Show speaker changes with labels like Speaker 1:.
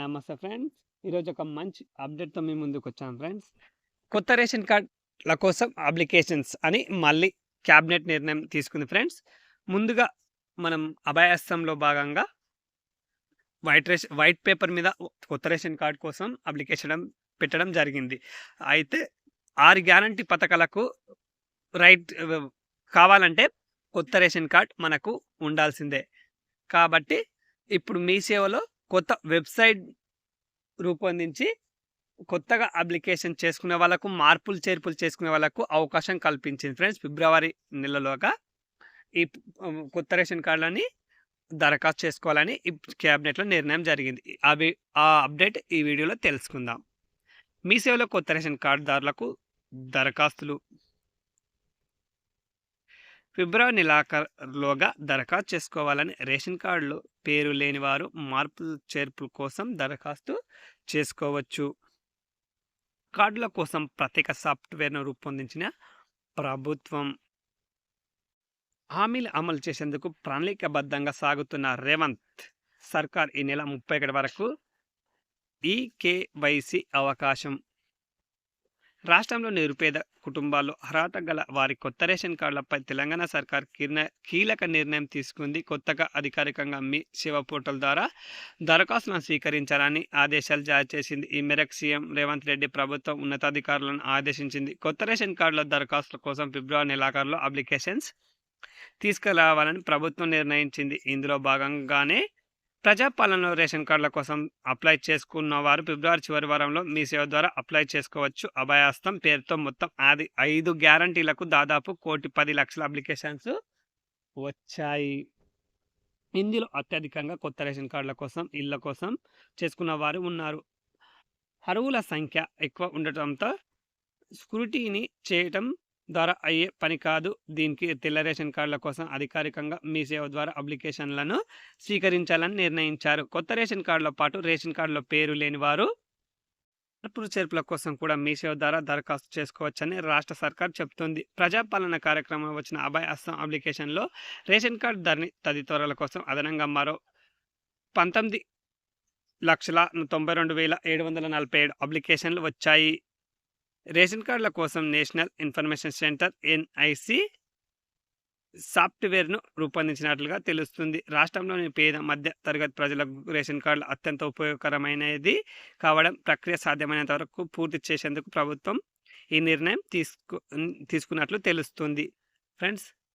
Speaker 1: నమస్తే ఫ్రెండ్స్. ఈరోజు ఒక మంచి అప్డేట్తో మీ ముందుకు వచ్చాను ఫ్రెండ్స్. కొత్త రేషన్ కార్డుల కోసం అప్లికేషన్స్ అని మళ్ళీ క్యాబినెట్ నిర్ణయం తీసుకుంది ఫ్రెండ్స్. ముందుగా మనం అభయాస్తంలో భాగంగా వైట్ రేషన్ వైట్ పేపర్ మీద కొత్త రేషన్ కార్డ్ కోసం అప్లికేషన్ పెట్టడం జరిగింది. అయితే ఆరు గ్యారంటీ పథకాలకు రైట్ కావాలంటే కొత్త రేషన్ కార్డ్ మనకు ఉండాల్సిందే. కాబట్టి ఇప్పుడు మీ సేవలో కొత్త వెబ్సైట్ రూపొందించి కొత్తగా అప్లికేషన్ చేసుకునే వాళ్ళకు మార్పులు చేర్పులు చేసుకునే వాళ్ళకు అవకాశం కల్పించింది. ఫ్రెండ్స్ ఫిబ్రవరి నెలలోగా ఈ కొత్త రేషన్ కార్డులని దరఖాస్తు చేసుకోవాలని ఈ క్యాబినెట్లో నిర్ణయం జరిగింది. అవి ఆ అప్డేట్ ఈ వీడియోలో తెలుసుకుందాం. మీ సేవలో కొత్త రేషన్ కార్డుదారులకు దరఖాస్తులు ఫిబ్రవరి నెలాఖరులోగా దరఖాస్తు చేసుకోవాలని రేషన్ కార్డులు పేరు లేని వారు మార్పులు చేర్పుల కోసం దరఖాస్తు చేసుకోవచ్చు. కార్డుల కోసం ప్రత్యేక సాఫ్ట్వేర్ను రూపొందించిన ప్రభుత్వం హామీలు అమలు చేసేందుకు ప్రణాళికబద్ధంగా సాగుతున్న రేవంత్ సర్కార్ ఈ నెల ముప్పై ఒకటి వరకు ఈ కేవైసీ అవకాశం రాష్ట్రంలో నిరుపేద కుటుంబాల్లో అర్హత గల వారి కొత్త రేషన్ కార్డులపై తెలంగాణ సర్కార్ కీలక నిర్ణయం తీసుకుంది. కొత్తగా అధికారికంగా మీ సేవ పోర్టల్ ద్వారా దరఖాస్తులను స్వీకరించాలని ఆదేశాలు జారీ చేసింది. ఈ మేరకు సీఎం రేవంత్ రెడ్డి ప్రభుత్వం ఉన్నతాధికారులను ఆదేశించింది. కొత్త రేషన్ కార్డుల దరఖాస్తుల కోసం ఫిబ్రవరి నెలాఖరులో అప్లికేషన్స్ తీసుకురావాలని ప్రభుత్వం నిర్ణయించింది. ఇందులో భాగంగానే ప్రజాపాలనలో రేషన్ కార్డుల కోసం అప్లై చేసుకున్న వారు ఫిబ్రవరి చివరి వారంలో మీ సేవ ద్వారా అప్లై చేసుకోవచ్చు. అభయాస్తం పేరుతో మొత్తం అది ఐదు గ్యారంటీలకు దాదాపు కోటి పది లక్షల అప్లికేషన్స్ వచ్చాయి. ఇందులో అత్యధికంగా కొత్త రేషన్ కార్డుల కోసం ఇళ్ళ కోసం చేసుకున్న వారు ఉన్నారు. అరువుల సంఖ్య ఎక్కువ ఉండటంతో స్క్రూటీని చేయటం ద్వారా అయ్యే పని కాదు. దీనికి తెల్ల రేషన్ కార్డుల కోసం అధికారికంగా మీ సేవ ద్వారా అప్లికేషన్లను స్వీకరించాలని నిర్ణయించారు. కొత్త రేషన్ కార్డులో పాటు రేషన్ కార్డులో పేరు లేని వారు మార్పులు చేర్పుల కోసం కూడా మీ సేవ ద్వారా దరఖాస్తు చేసుకోవచ్చని రాష్ట్ర సర్కార్ చెబుతోంది ప్రజాపాలన కార్యక్రమం వచ్చిన అభయ అస్సాం అప్లికేషన్లో రేషన్ కార్డు ధరని తదితరాల కోసం అదనంగా మరో పంతొమ్మిది లక్షల తొంభై రెండు వేల ఏడు వందల నలభై ఏడు అప్లికేషన్లు వచ్చాయి. రేషన్ కార్డుల కోసం నేషనల్ ఇన్ఫర్మేషన్ సెంటర్ ఎన్ఐసి సాఫ్ట్వేర్ను రూపొందించినట్లుగా తెలుస్తుంది. రాష్ట్రంలోని పేద మధ్య తరగతి ప్రజలకు రేషన్ కార్డులు అత్యంత ఉపయోగకరమైనది కావడం ప్రక్రియ సాధ్యమైనంత వరకు పూర్తి చేసేందుకు ప్రభుత్వం ఈ నిర్ణయం తీసుకు తీసుకున్నట్లు తెలుస్తుంది. ఫ్రెండ్స్